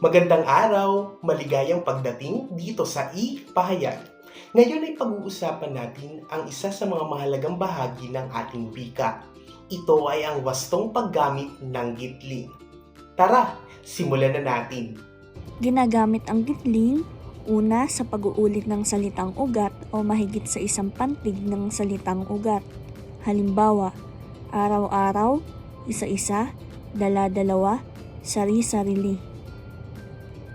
Magandang araw, maligayang pagdating dito sa I-Pahayag. Ngayon ay pag-uusapan natin ang isa sa mga mahalagang bahagi ng ating wika. Ito ay ang wastong paggamit ng gitling. Tara, simulan na natin. Ginagamit ang gitling una sa pag-uulit ng salitang ugat o mahigit sa isang pantig ng salitang ugat. Halimbawa, araw-araw, isa-isa, dala-dalawa, sari-sarili.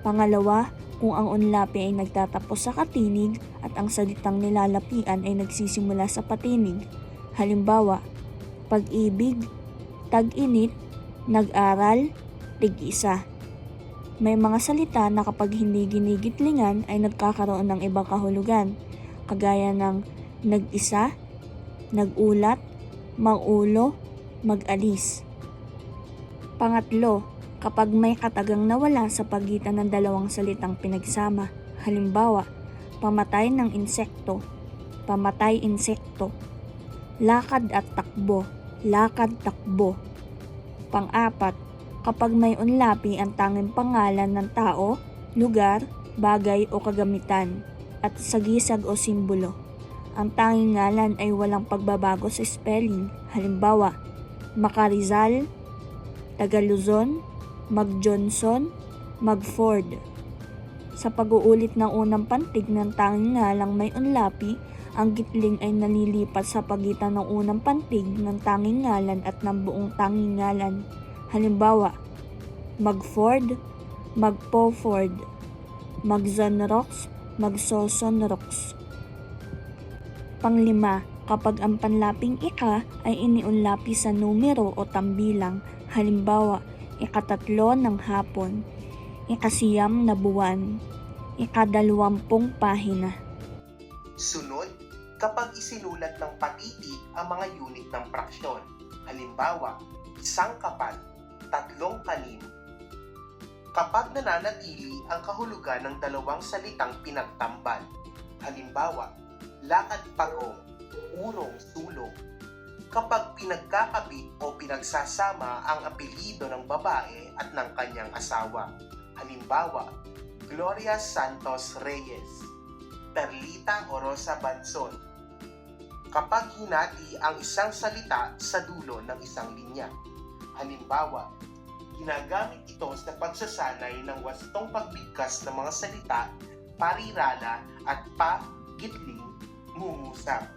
Pangalawa, kung ang unlapi ay nagtatapos sa katinig at ang salitang nilalapian ay nagsisimula sa patinig. Halimbawa, pag-ibig, tag-init, nag-aral, tig-isa. May mga salita na kapag hindi ginigitlingan ay nagkakaroon ng ibang kahulugan, kagaya ng nag-isa, nag-ulat, mag-ulo, mag-alis. Pangatlo, kapag may katagang nawala sa pagitan ng dalawang salitang pinagsama. Halimbawa, pamatay ng insekto, pamatay insekto, lakad at takbo, lakad takbo. Pang-apat, kapag may unlapi ang tanging pangalan ng tao, lugar, bagay o kagamitan, at sagisag o simbolo. Ang tanging ngalan ay walang pagbabago sa spelling. Halimbawa, Makarizal, Tagaluzon, Mag-Johnson, Mag-Ford. Sa pag-uulit ng unang pantig ng tanging ngalang may unlapi, ang gitling ay nalilipat sa pagitan ng unang pantig ng tanging ngalan at ng buong tanging ngalan. Halimbawa, Mag-Ford, Mag-Po-Ford, Mag-Zonrox, Mag-Sosonrox. Panglima, kapag ang panlaping ika ay iniunlapi sa numero o tambilang, halimbawa, ikatatlo ng hapon, ikasiyam na buwan, ikadalawampung pahina. Sunod, kapag isinulat ng patitig ang mga unit ng fraksyon. Halimbawa, isang kapat, tatlong kanin. Kapag nananatili ang kahulugan ng dalawang salitang pinagtamban. Halimbawa, lakad pagong, urong sulong. Kapag pinagkakabit o pinagsasama ang apelyido ng babae at ng kanyang asawa. Halimbawa, Gloria Santos Reyes, Perlita Orosa Banson. Kapag hinati ang isang salita sa dulo ng isang linya. Halimbawa, ginagamit ito sa pagsasanay ng wastong pagbigkas ng mga salita, parirala at pa-gitling, ngungusap.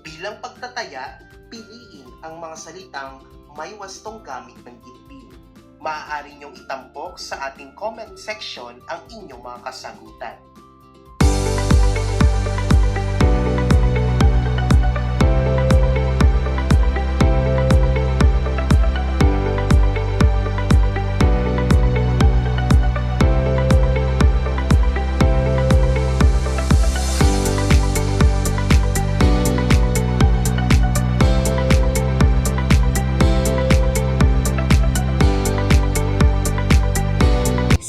Bilang pagtataya, piliin ang mga salitang may wastong gamit ng gitling. Maaari niyong itampok sa ating comment section ang inyong mga kasagutan.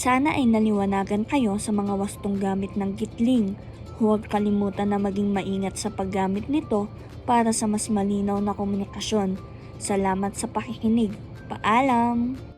Sana ay naliwanagan kayo sa mga wastong gamit ng gitling. Huwag kalimutan na maging maingat sa paggamit nito para sa mas malinaw na komunikasyon. Salamat sa pakikinig. Paalam!